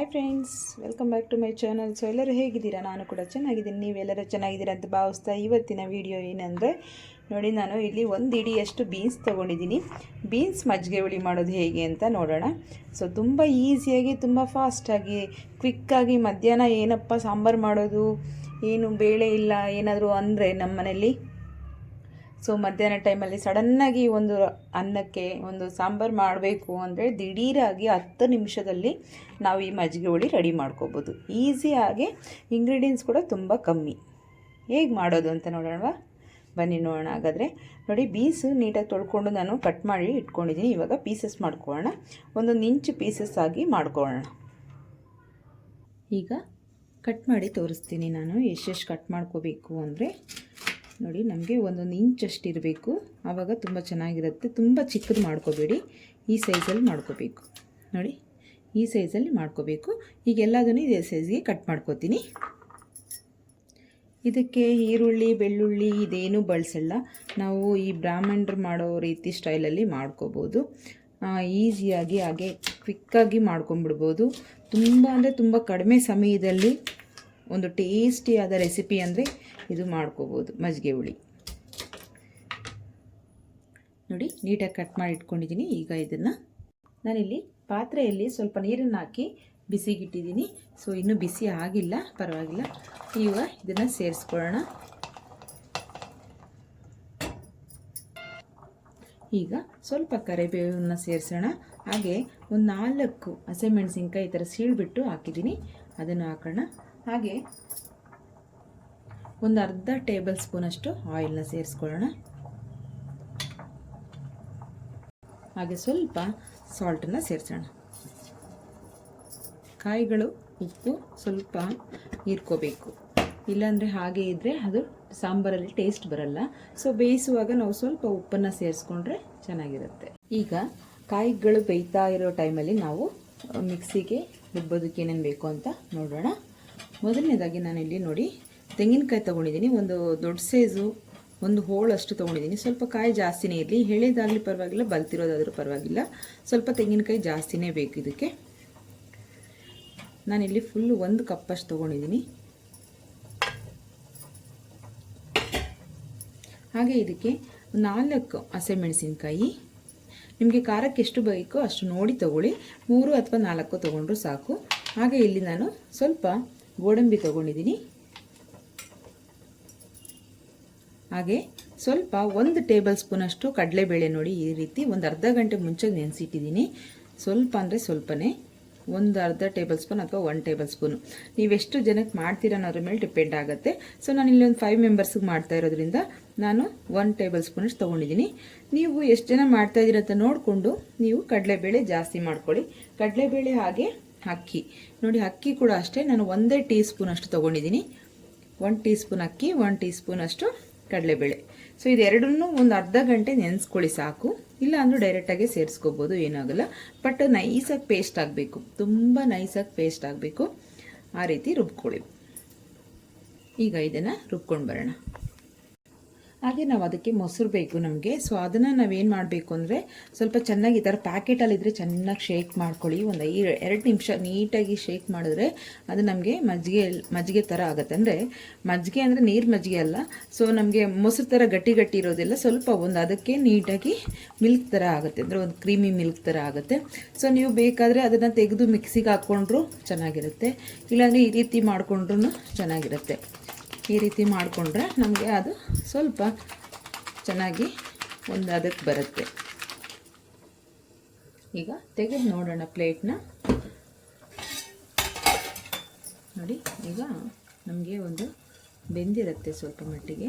Hi friends welcome back to my channel so ಎಲ್ಲರೂ ಹೇಗಿದ್ದೀರಾ? ನಾನು ಕೂಡ ಚೆನ್ನಾಗಿದ್ದೀನಿ. ನೀವೆಲ್ಲರೂ ಚೆನ್ನಾಗಿದ್ದೀರಾ ಅಂತ ಭಾವಿಸ್ತಾ ಇವತ್ತಿನ ವಿಡಿಯೋ ಏನಂದರೆ, ನೋಡಿ ನಾನು ಇಲ್ಲಿ ಒಂದು ಇಡಿಯಷ್ಟು ಬೀನ್ಸ್ ತೊಗೊಂಡಿದ್ದೀನಿ. ಬೀನ್ಸ್ ಮಜ್ಜಿಗೆ ಹುಳಿ ಮಾಡೋದು ಹೇಗೆ ಅಂತ ನೋಡೋಣ. ಸೊ ತುಂಬ ಈಸಿಯಾಗಿ ತುಂಬ ಫಾಸ್ಟಾಗಿ ಕ್ವಿಕ್ಕಾಗಿ ಮಧ್ಯಾಹ್ನ ಏನಪ್ಪ ಸಾಂಬಾರು ಮಾಡೋದು, ಏನು ಬೇಳೆ ಇಲ್ಲ ಏನಾದರೂ ಅಂದರೆ ನಮ್ಮ ಮನೇಲಿ ಸೊ ಮಧ್ಯಾಹ್ನ ಟೈಮಲ್ಲಿ ಸಡನ್ನಾಗಿ ಒಂದು ಅನ್ನಕ್ಕೆ ಒಂದು ಸಾಂಬಾರು ಮಾಡಬೇಕು ಅಂದರೆ ದಿಢೀರಾಗಿ ಹತ್ತು ನಿಮಿಷದಲ್ಲಿ ನಾವು ಈ ಮಜ್ಜಿಗೆ ಹುಳಿ ರೆಡಿ ಮಾಡ್ಕೋಬೋದು. ಈಸಿಯಾಗಿ ಇಂಗ್ರೀಡಿಯೆಂಟ್ಸ್ ಕೂಡ ತುಂಬ ಕಮ್ಮಿ. ಹೇಗೆ ಮಾಡೋದು ಅಂತ ನೋಡೋಣವಾ? ಬನ್ನಿ ನೋಡೋಣ ಹಾಗಾದರೆ. ನೋಡಿ ಬೀಸು ನೀಟಾಗಿ ತೊಳ್ಕೊಂಡು ನಾನು ಕಟ್ ಮಾಡಿ ಇಟ್ಕೊಂಡಿದ್ದೀನಿ. ಇವಾಗ ಪೀಸಸ್ ಮಾಡ್ಕೊಳ್ಳೋಣ. ಒಂದೊಂದು ಇಂಚು ಪೀಸಸ್ ಆಗಿ ಮಾಡ್ಕೊಳ್ಳೋಣ. ಈಗ ಕಟ್ ಮಾಡಿ ತೋರಿಸ್ತೀನಿ ನಾನು ಎಷ್ಟೆಷ್ಟು ಕಟ್ ಮಾಡ್ಕೋಬೇಕು ಅಂದರೆ. ನೋಡಿ, ನಮಗೆ ಒಂದೊಂದು ಇಂಚಷ್ಟು ಇರಬೇಕು. ಆವಾಗ ತುಂಬ ಚೆನ್ನಾಗಿರುತ್ತೆ. ತುಂಬ ಚಿಕ್ಕದು ಮಾಡ್ಕೋಬೇಡಿ. ಈ ಸೈಜಲ್ಲಿ ಮಾಡ್ಕೋಬೇಕು. ನೋಡಿ, ಈ ಸೈಜಲ್ಲಿ ಮಾಡ್ಕೋಬೇಕು. ಈಗ ಎಲ್ಲದನ್ನು ಇದೇ ಸೈಜ್ಗೆ ಕಟ್ ಮಾಡ್ಕೋತೀನಿ. ಇದಕ್ಕೆ ಈರುಳ್ಳಿ, ಬೆಳ್ಳುಳ್ಳಿ ಇದೇನು ಬಳಸಲ್ಲ. ನಾವು ಈ ಬ್ರಾಹ್ಮಣರು ಮಾಡೋ ರೀತಿ ಸ್ಟೈಲಲ್ಲಿ ಮಾಡ್ಕೋಬೋದು. ಈಸಿಯಾಗಿ, ಹಾಗೆ ಕ್ವಿಕ್ಕಾಗಿ ಮಾಡ್ಕೊಂಬಿಡ್ಬೋದು ತುಂಬ ಅಂದರೆ ತುಂಬ ಕಡಿಮೆ ಸಮಯದಲ್ಲಿ ಒಂದು ಟೇಸ್ಟಿಯಾದ ರೆಸಿಪಿ ಅಂದರೆ ಇದು ಮಾಡ್ಕೋಬೋದು, ಮಜ್ಜಿಗೆ ಹುಳಿ. ನೋಡಿ, ನೀಟಾಗಿ ಕಟ್ ಮಾಡಿ ಇಟ್ಕೊಂಡಿದ್ದೀನಿ. ಈಗ ಇದನ್ನು ನಾನಿಲ್ಲಿ ಪಾತ್ರೆಯಲ್ಲಿ ಸ್ವಲ್ಪ ನೀರನ್ನು ಹಾಕಿ ಬಿಸಿಗಿಟ್ಟಿದ್ದೀನಿ. ಸೊ ಇನ್ನೂ ಬಿಸಿ ಆಗಿಲ್ಲ, ಪರವಾಗಿಲ್ಲ. ಈಗ ಇದನ್ನು ಸೇರಿಸ್ಕೊಳ್ಳೋಣ. ಈಗ ಸ್ವಲ್ಪ ಕರಿಬೇವನ್ನು ಸೇರಿಸೋಣ. ಹಾಗೆ ಒಂದು ನಾಲ್ಕು ಹಸಿಮೆಣಸಿನ್ಕಾಯಿ ಈ ಥರ ಸೀಳ್ಬಿಟ್ಟು ಹಾಕಿದ್ದೀನಿ. ಅದನ್ನು ಹಾಕೋಣ. ಹಾಗೆ ಒಂದು ಅರ್ಧ ಟೇಬಲ್ ಸ್ಪೂನಷ್ಟು ಆಯಿಲ್ನ ಸೇರಿಸ್ಕೊಳ್ಳೋಣ. ಹಾಗೆ ಸ್ವಲ್ಪ ಸಾಲ್ಟನ್ನು ಸೇರಿಸೋಣ. ಕಾಯಿಗಳು ಉಪ್ಪು ಸ್ವಲ್ಪ ಹೀರ್ಕೋಬೇಕು. ಇಲ್ಲಾಂದರೆ ಹಾಗೆ ಇದ್ದರೆ ಅದು ಸಾಂಬಾರಲ್ಲಿ ಟೇಸ್ಟ್ ಬರಲ್ಲ. ಸೊ ಬೇಯಿಸುವಾಗ ನಾವು ಸ್ವಲ್ಪ ಉಪ್ಪನ್ನು ಸೇರಿಸ್ಕೊಂಡ್ರೆ ಚೆನ್ನಾಗಿರುತ್ತೆ. ಈಗ ಕಾಯಿಗಳು ಬೇಯ್ತಾ ಇರೋ ಟೈಮಲ್ಲಿ ನಾವು ಮಿಕ್ಸಿಗೆ ರುಬ್ಬೋದಕ್ಕೆ ಏನೇನು ಬೇಕು ಅಂತ ನೋಡೋಣ. ಮೊದಲನೇದಾಗಿ ನಾನಿಲ್ಲಿ ನೋಡಿ ತೆಂಗಿನಕಾಯಿ ತೊಗೊಂಡಿದ್ದೀನಿ, ಒಂದು ದೊಡ್ಡ ಸೈಜು, ಒಂದು ಹೋಳಷ್ಟು ತೊಗೊಂಡಿದ್ದೀನಿ. ಸ್ವಲ್ಪ ಕಾಯಿ ಜಾಸ್ತಿನೇ ಇರಲಿ ಹೇಳಿದಾಗಲಿ ಪರವಾಗಿಲ್ಲ ಬಲ್ತಿರೋದಾದರೂ ಪರವಾಗಿಲ್ಲ. ಸ್ವಲ್ಪ ತೆಂಗಿನಕಾಯಿ ಜಾಸ್ತಿನೇ ಬೇಕು ಇದಕ್ಕೆ. ನಾನಿಲ್ಲಿ ಫುಲ್ಲು ಒಂದು ಕಪ್ಪಷ್ಟು ತೊಗೊಂಡಿದ್ದೀನಿ. ಹಾಗೆ ಇದಕ್ಕೆ ನಾಲ್ಕು ಹಸಿಮೆಣಸಿನ್ಕಾಯಿ. ನಿಮಗೆ ಖಾರಕ್ಕೆ ಎಷ್ಟು ಬೇಕೋ ಅಷ್ಟು ನೋಡಿ ತೊಗೊಳ್ಳಿ. ಮೂರು ಅಥವಾ ನಾಲ್ಕು ತೊಗೊಂಡ್ರು ಸಾಕು. ಹಾಗೆ ಇಲ್ಲಿ ನಾನು ಸ್ವಲ್ಪ ಗೋಡಂಬಿ ತೊಗೊಂಡಿದ್ದೀನಿ. ಹಾಗೆ ಸ್ವಲ್ಪ ಒಂದು ಟೇಬಲ್ ಸ್ಪೂನಷ್ಟು ಕಡಲೆಬೇಳೆ ನೋಡಿ ಈ ರೀತಿ ಒಂದು ಅರ್ಧ ಗಂಟೆ ಮುಂಚೆ ನೆನೆಸಿಟ್ಟಿದ್ದೀನಿ. ಸ್ವಲ್ಪ ಅಂದರೆ ಸ್ವಲ್ಪನೇ. ಒಂದು ಅರ್ಧ ಟೇಬಲ್ ಸ್ಪೂನ್ ಅಥವಾ ಒನ್ ಟೇಬಲ್ ಸ್ಪೂನು. ನೀವೆಷ್ಟು ಜನಕ್ಕೆ ಮಾಡ್ತೀರ ಅನ್ನೋದ್ರ ಮೇಲೆ ಡಿಪೆಂಡ್ ಆಗುತ್ತೆ. ಸೊ, ನಾನು ಇಲ್ಲಿ ಒಂದು ಫೈವ್ ಮೆಂಬರ್ಸ್ಗೆ ಮಾಡ್ತಾ ಇರೋದ್ರಿಂದ ನಾನು ಒನ್ ಟೇಬಲ್ ಸ್ಪೂನಷ್ಟು ತೊಗೊಂಡಿದ್ದೀನಿ. ನೀವು ಎಷ್ಟು ಜನ ಮಾಡ್ತಾ ಇದ್ದೀರ ಅಂತ ನೋಡಿಕೊಂಡು ನೀವು ಕಡಲೆಬೇಳೆ ಜಾಸ್ತಿ ಮಾಡ್ಕೊಳ್ಳಿ. ಕಡಲೆಬೇಳೆ ಹಾಗೆ ಅಕ್ಕಿ. ನೋಡಿ, ಅಕ್ಕಿ ಕೂಡ ಅಷ್ಟೇ. ನಾನು ಒಂದೇ ಟೀ ಸ್ಪೂನ್ ಅಷ್ಟು ತೊಗೊಂಡಿದ್ದೀನಿ. ಒನ್ ಟೀ ಸ್ಪೂನ್ ಅಕ್ಕಿ ಒನ್ ಟೀ ಸ್ಪೂನ್ ಅಷ್ಟು ಕಡಲೆಬೇಳೆ. ಸೊ ಇದೆರಡನ್ನು ಒಂದು ಅರ್ಧ ಗಂಟೆ ನೆನೆಸ್ಕೊಳ್ಳಿ ಸಾಕು. ಇಲ್ಲ ಅಂದರೂ ಡೈರೆಕ್ಟಾಗಿ ಸೇರಿಸ್ಕೋಬೋದು, ಏನಾಗಲ್ಲ. ಬಟ್ ನೈಸಾಗಿ ಪೇಸ್ಟ್ ಆಗಬೇಕು. ತುಂಬ ನೈಸಾಗಿ ಪೇಸ್ಟ್ ಆಗಬೇಕು. ಆ ರೀತಿ ರುಬ್ಕೊಳ್ಳಿ. ಈಗ ಇದನ್ನು ರುಬ್ಕೊಂಡು ಬರೋಣ. ಹಾಗೆ ನಾವು ಅದಕ್ಕೆ ಮೊಸರು ಬೇಕು ನಮಗೆ. ಸೊ ಅದನ್ನು ನಾವೇನು ಮಾಡಬೇಕು ಅಂದರೆ ಸ್ವಲ್ಪ ಚೆನ್ನಾಗಿ ಈ ಥರ ಪ್ಯಾಕೆಟಲ್ಲಿದ್ದರೆ ಚೆನ್ನಾಗಿ ಶೇಕ್ ಮಾಡ್ಕೊಳ್ಳಿ. ಒಂದು ಐ, ಎರಡು ನಿಮಿಷ ನೀಟಾಗಿ ಶೇಕ್ ಮಾಡಿದ್ರೆ ಅದು ನಮಗೆ ಮಜ್ಜಿಗೆ ಮಜ್ಜಿಗೆ ಥರ ಆಗುತ್ತೆ. ಅಂದರೆ ಮಜ್ಜಿಗೆ ಅಂದರೆ ನೀರು ಮಜ್ಜಿಗೆ ಅಲ್ಲ. ಸೊ ನಮಗೆ ಮೊಸರು ಥರ ಗಟ್ಟಿ ಗಟ್ಟಿ ಇರೋದಿಲ್ಲ. ಸ್ವಲ್ಪ ಒಂದು ಅದಕ್ಕೆ ನೀಟಾಗಿ ಮಿಲ್ಕ್ ಥರ ಆಗುತ್ತೆ. ಅಂದರೆ ಒಂದು ಕ್ರೀಮಿ ಮಿಲ್ಕ್ ಥರ ಆಗುತ್ತೆ. ಸೊ ನೀವು ಬೇಕಾದರೆ ಅದನ್ನು ತೆಗೆದು ಮಿಕ್ಸಿಗೆ ಹಾಕ್ಕೊಂಡ್ರೂ ಚೆನ್ನಾಗಿರುತ್ತೆ. ಇಲ್ಲಾಂದರೆ ಈ ರೀತಿ ಮಾಡಿಕೊಂಡ್ರೂ ಚೆನ್ನಾಗಿರುತ್ತೆ. ಈ ರೀತಿ ಮಾಡಿಕೊಂಡ್ರೆ ನಮಗೆ ಅದು ಸ್ವಲ್ಪ ಚೆನ್ನಾಗಿ ಒಂದು ಅದಕ್ಕೆ ಬರುತ್ತೆ. ಈಗ ತೆಗೆದು ನೋಡೋಣ ಪ್ಲೇಟ್ನ ನೋಡಿ, ಈಗ ನಮಗೆ ಒಂದು ಬೆಂದಿರುತ್ತೆ ಸ್ವಲ್ಪ ಮಟ್ಟಿಗೆ.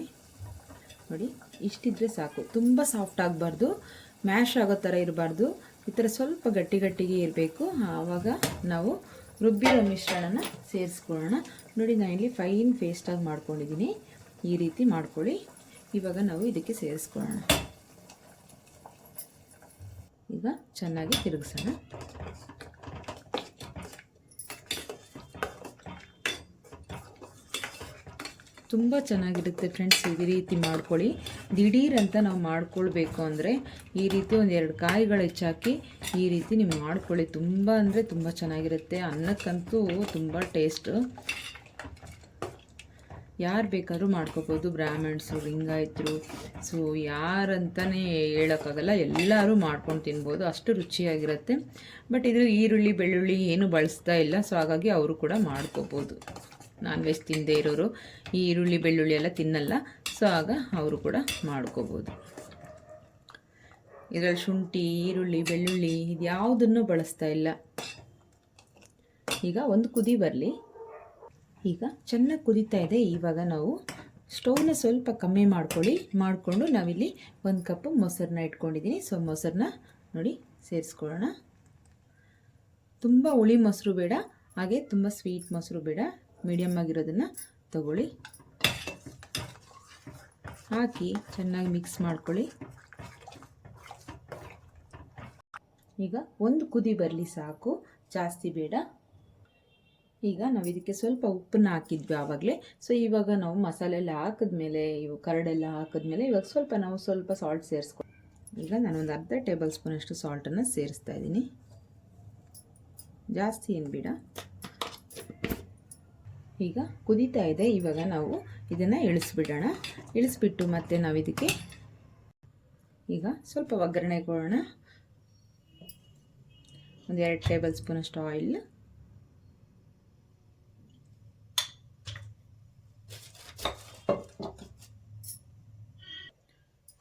ನೋಡಿ, ಇಷ್ಟಿದ್ರೆ ಸಾಕು. ತುಂಬ ಸಾಫ್ಟ್ ಆಗಬಾರ್ದು ಮ್ಯಾಶ್ ಆಗೋ ಥರ ಇರಬಾರ್ದು. ಈ ಥರ ಸ್ವಲ್ಪ ಗಟ್ಟಿ ಗಟ್ಟಿಗೆ ಇರಬೇಕು. ಆವಾಗ ನಾವು ರುಬ್ಬಿರೋ ಮಿಶ್ರಣನ ಸೇರಿಸ್ಕೊಳ್ಳೋಣ. ನೋಡಿ ನಾನು ಇಲ್ಲಿ ಫೈನ್ ಪೇಸ್ಟಾಗಿ ಮಾಡ್ಕೊಂಡಿದ್ದೀನಿ. ಈ ರೀತಿ ಮಾಡ್ಕೊಳ್ಳಿ. ಇವಾಗ ನಾವು ಇದಕ್ಕೆ ಸೇರಿಸ್ಕೊಳ್ಳೋಣ. ಈಗ ಚೆನ್ನಾಗಿ ತಿರುಗಿಸೋಣ. ತುಂಬ ಚೆನ್ನಾಗಿರುತ್ತೆ ಫ್ರೆಂಡ್ಸ್, ಈ ರೀತಿ ಮಾಡ್ಕೊಳ್ಳಿ. ದಿಢೀರ್ ಅಂತ ನಾವು ಮಾಡ್ಕೊಳ್ಬೇಕು ಅಂದರೆ ಈ ರೀತಿ ಒಂದು ಎರಡು ಕಾಯಿಗಳು ಹೆಚ್ಚಾಕಿ ಈ ರೀತಿ ನೀವು ಮಾಡ್ಕೊಳ್ಳಿ. ತುಂಬ ಅಂದರೆ ತುಂಬ ಚೆನ್ನಾಗಿರುತ್ತೆ. ಅನ್ನಕ್ಕಂತೂ ತುಂಬ ಟೇಸ್ಟು ಯಾರು ಬೇಕಾದ್ರೂ ಮಾಡ್ಕೋಬೋದು. ಬ್ರಾಹ್ಮಣ್ಸು, ಲಿಂಗಾಯತರು, ಸೊ ಯಾರಂತಲೇ ಹೇಳೋಕ್ಕಾಗಲ್ಲ. ಎಲ್ಲರೂ ಮಾಡ್ಕೊಂಡು ತಿನ್ಬೋದು. ಅಷ್ಟು ರುಚಿಯಾಗಿರುತ್ತೆ. ಬಟ್ ಇದು ಈರುಳ್ಳಿ, ಬೆಳ್ಳುಳ್ಳಿ ಏನು ಬಳಸ್ತಾ ಇಲ್ಲ. ಸೊ ಹಾಗಾಗಿ ಅವರು ಕೂಡ ಮಾಡ್ಕೋಬೋದು. ನಾನ್ ವೆಜ್ ತಿನ್ನದೇ ಇರೋರು ಈರುಳ್ಳಿ, ಬೆಳ್ಳುಳ್ಳಿ ಎಲ್ಲ ತಿನ್ನಲ್ಲ. ಸೊ ಆಗ ಅವರು ಕೂಡ ಮಾಡ್ಕೋಬೋದು. ಇದರಲ್ಲಿ ಶುಂಠಿ, ಈರುಳ್ಳಿ, ಬೆಳ್ಳುಳ್ಳಿ ಇದು ಯಾವುದನ್ನು ಬಳಸ್ತಾ ಇಲ್ಲ. ಈಗ ಒಂದು ಕುದಿ ಬರಲಿ. ಈಗ ಚೆನ್ನಾಗಿ ಕುದೀತಾ ಇದೆ. ಇವಾಗ ನಾವು ಸ್ಟೌವ್ನ ಸ್ವಲ್ಪ ಕಮ್ಮಿ ಮಾಡ್ಕೊಳ್ಳಿ. ಮಾಡಿಕೊಂಡು ನಾವಿಲ್ಲಿ ಒಂದು ಕಪ್ ಮೊಸರನ್ನ ಇಟ್ಕೊಂಡಿದ್ದೀನಿ ಸೊ ಮೊಸರನ್ನ ನೋಡಿ ಸೇರಿಸ್ಕೊಳ್ಳೋಣ. ತುಂಬ ಹುಳಿ ಮೊಸರು ಬೇಡ, ಹಾಗೆ ತುಂಬ ಸ್ವೀಟ್ ಮೊಸರು ಬೇಡ. ಮೀಡಿಯಮ್ ಆಗಿರೋದನ್ನು ತಗೊಳ್ಳಿ. ಹಾಕಿ ಚೆನ್ನಾಗಿ ಮಿಕ್ಸ್ ಮಾಡ್ಕೊಳ್ಳಿ. ಈಗ ಒಂದು ಕುದಿ ಬರಲಿ ಸಾಕು. ಜಾಸ್ತಿ ಬೇಡ. ಈಗ ನಾವು ಇದಕ್ಕೆ ಸ್ವಲ್ಪ ಉಪ್ಪನ್ನ ಹಾಕಿದ್ವಿ ಆವಾಗಲೇ. ಸೊ ಇವಾಗ ನಾವು ಮಸಾಲೆ ಎಲ್ಲ ಹಾಕಿದ್ಮೇಲೆ, ಇವು ಕರಡೆಲ್ಲ ಹಾಕಿದ್ಮೇಲೆ ಇವಾಗ ಸ್ವಲ್ಪ ನಾವು ಸ್ವಲ್ಪ ಸಾಲ್ಟ್ ಸೇರಿಸ್ಕೊ ಈಗ ನಾನೊಂದು ಅರ್ಧ ಟೇಬಲ್ ಸ್ಪೂನಷ್ಟು ಸಾಲ್ಟನ್ನು ಸೇರಿಸ್ತಾ ಇದ್ದೀನಿ. ಜಾಸ್ತಿ ಏನು ಬೇಡ. ಈಗ ಕುದೀತಾ ಇದೆ. ಇವಾಗ ನಾವು ಇದನ್ನು ಇಳಿಸ್ಬಿಡೋಣ. ಇಳಿಸ್ಬಿಟ್ಟು ಮತ್ತೆ ನಾವು ಇದಕ್ಕೆ ಈಗ ಸ್ವಲ್ಪ ಒಗ್ಗರಣೆ ಕೊಡೋಣ ಒಂದು ಎರಡು ಟೇಬಲ್ ಸ್ಪೂನಷ್ಟು ಆಯಿಲ್.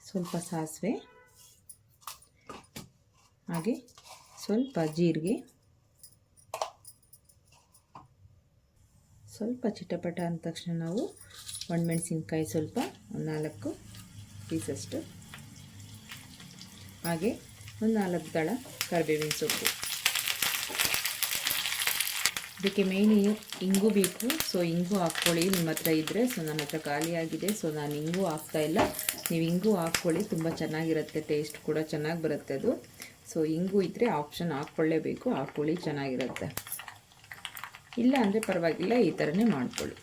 ಸ್ವಲ್ಪ ಸಾಸಿವೆ. ಹಾಗೆ ಸ್ವಲ್ಪ ಜೀರಿಗೆ. ಸ್ವಲ್ಪ ಚಿಟಪಟ ಅಂದ ತಕ್ಷಣ ನಾವು ಒಣಮೆಣಸಿನ್ಕಾಯಿ ಸ್ವಲ್ಪ ಒಂದು ನಾಲ್ಕು ಪೀಸಷ್ಟು. ಹಾಗೆ ಒಂದು ನಾಲ್ಕು ದಳ ಕರಿಬೇವಿನ ಸೊಪ್ಪು. ಇದಕ್ಕೆ ಮೇಯ್ನ್ ಇಂಗು ಬೇಕು. ಸೊ ಇಂಗು ಹಾಕ್ಕೊಳ್ಳಿ. ನಿಮ್ಮ ಹತ್ರ ಇದ್ದರೆ ಸೊ ನನ್ನ ಹತ್ರ ಖಾಲಿಯಾಗಿದೆ ಸೊ ನಾನು ಇಂಗು ಹಾಕ್ತಾ ಇಲ್ಲ. ನೀವು ಇಂಗು ಹಾಕ್ಕೊಳ್ಳಿ. ತುಂಬ ಚೆನ್ನಾಗಿರುತ್ತೆ. ಟೇಸ್ಟ್ ಕೂಡ ಚೆನ್ನಾಗಿ ಬರುತ್ತೆ ಅದು. ಸೊ ಇಂಗು ಇದ್ದರೆ ಆಪ್ಷನ್ ಹಾಕ್ಕೊಳ್ಳೇಬೇಕು. ಹಾಕ್ಕೊಳ್ಳಿ, ಚೆನ್ನಾಗಿರುತ್ತೆ. ಇಲ್ಲ ಅಂದರೆ ಪರವಾಗಿಲ್ಲ, ಈ ಥರನೇ ಮಾಡ್ಕೊಳ್ಳಿ.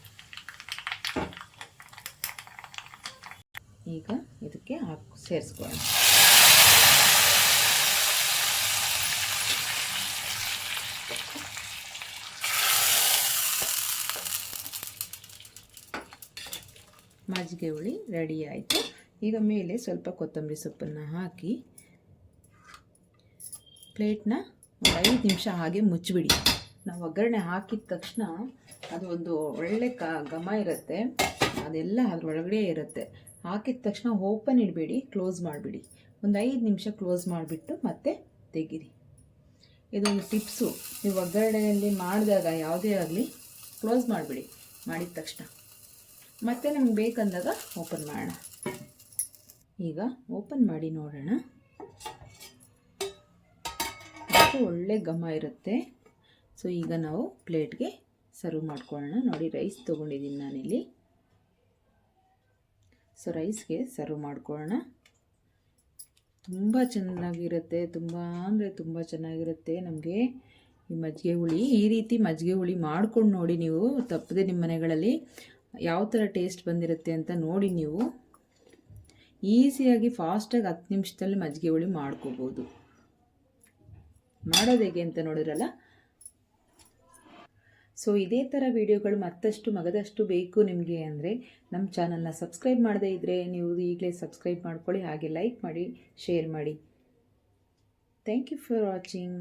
ಈಗ ಇದಕ್ಕೆ ಹಾಕಿ ಸೇರಿಸ್ಕೊಳ್ಳೋಣ. ಮಜ್ಜಿಗೆ ಹುಳಿ ರೆಡಿ ಆಯಿತು. ಈಗ ಮೇಲೆ ಸ್ವಲ್ಪ ಕೊತ್ತಂಬರಿ ಸೊಪ್ಪನ್ನು ಹಾಕಿ ಪ್ಲೇಟ್ನ ಒಂದು ಐದು ನಿಮಿಷ ಹಾಗೆ ಮುಚ್ಚಿಬಿಡಿ. ನಾವು ಒಗ್ಗರಣೆ ಹಾಕಿದ ತಕ್ಷಣ ಅದು ಒಂದು ಒಳ್ಳೆ ಕ, ಘಮ ಇರುತ್ತೆ. ಅದೆಲ್ಲ ಅದರೊಳಗಡೆ ಇರುತ್ತೆ. ಹಾಕಿದ ತಕ್ಷಣ ಓಪನ್ ಇಡಬೇಡಿ ಕ್ಲೋಸ್ ಮಾಡಿಬಿಡಿ. ಒಂದು ಐದು ನಿಮಿಷ ಕ್ಲೋಸ್ ಮಾಡಿಬಿಟ್ಟು ಮತ್ತೆ ತೆಗೀರಿ. ಇದೊಂದು ಟಿಪ್ಸು. ನೀವು ಒಗ್ಗರಣೆಯಲ್ಲಿ ಮಾಡಿದಾಗ ಯಾವುದೇ ಆಗಲಿ ಕ್ಲೋಸ್ ಮಾಡಿಬಿಡಿ. ಮಾಡಿದ ತಕ್ಷಣ. ಮತ್ತೆ ನಮ್ಗೆ ಬೇಕಂದಾಗ ಓಪನ್ ಮಾಡೋಣ. ಈಗ ಓಪನ್ ಮಾಡಿ ನೋಡೋಣ. ಒಳ್ಳೆ ಘಮ ಇರುತ್ತೆ. ಸೊ ಈಗ ನಾವು ಪ್ಲೇಟ್ಗೆ ಸರ್ವ್ ಮಾಡ್ಕೊಳ್ಳೋಣ. ನೋಡಿ ರೈಸ್ ತೊಗೊಂಡಿದ್ದೀನಿ ನಾನಿಲ್ಲಿ. ಸೊ ರೈಸ್ಗೆ ಸರ್ವ್ ಮಾಡ್ಕೊಳ್ಳೋಣ. ತುಂಬ ಚೆನ್ನಾಗಿರುತ್ತೆ. ತುಂಬ ಅಂದರೆ ತುಂಬ ಚೆನ್ನಾಗಿರುತ್ತೆ ನಮಗೆ. ಈ ಮಜ್ಜಿಗೆ ಹುಳಿ, ಈ ರೀತಿ ಮಜ್ಜಿಗೆ ಹುಳಿ ಮಾಡ್ಕೊಂಡು ನೋಡಿ ನೀವು. ತಪ್ಪದೆ ನಿಮ್ಮ ಮನೆಗಳಲ್ಲಿ ಯಾವ ಥರ ಟೇಸ್ಟ್ ಬಂದಿರುತ್ತೆ ಅಂತ ನೋಡಿ ನೀವು. ಈಸಿಯಾಗಿ ಫಾಸ್ಟಾಗಿ ಹತ್ತು ನಿಮಿಷದಲ್ಲಿ ಮಜ್ಜಿಗೆ ಹುಳಿ ಮಾಡ್ಕೋಬೋದು. ಮಾಡೋದು ಹೇಗೆ ಅಂತ ನೋಡಿದ್ರಲ್ಲ? ಸೊ ಇದೇ ಥರ ವೀಡಿಯೋಗಳು ಮತ್ತಷ್ಟು ಮಗದಷ್ಟು ಬೇಕು ನಿಮಗೆ ಅಂದರೆ ನಮ್ಮ ಚಾನಲ್ನ ಸಬ್ಸ್ಕ್ರೈಬ್ ಮಾಡದೇ ಇದ್ದರೆ ನೀವು ಈಗಲೇ ಸಬ್ಸ್ಕ್ರೈಬ್ ಮಾಡ್ಕೊಳ್ಳಿ, ಹಾಗೆ ಲೈಕ್ ಮಾಡಿ, ಶೇರ್ ಮಾಡಿ. Thank you for watching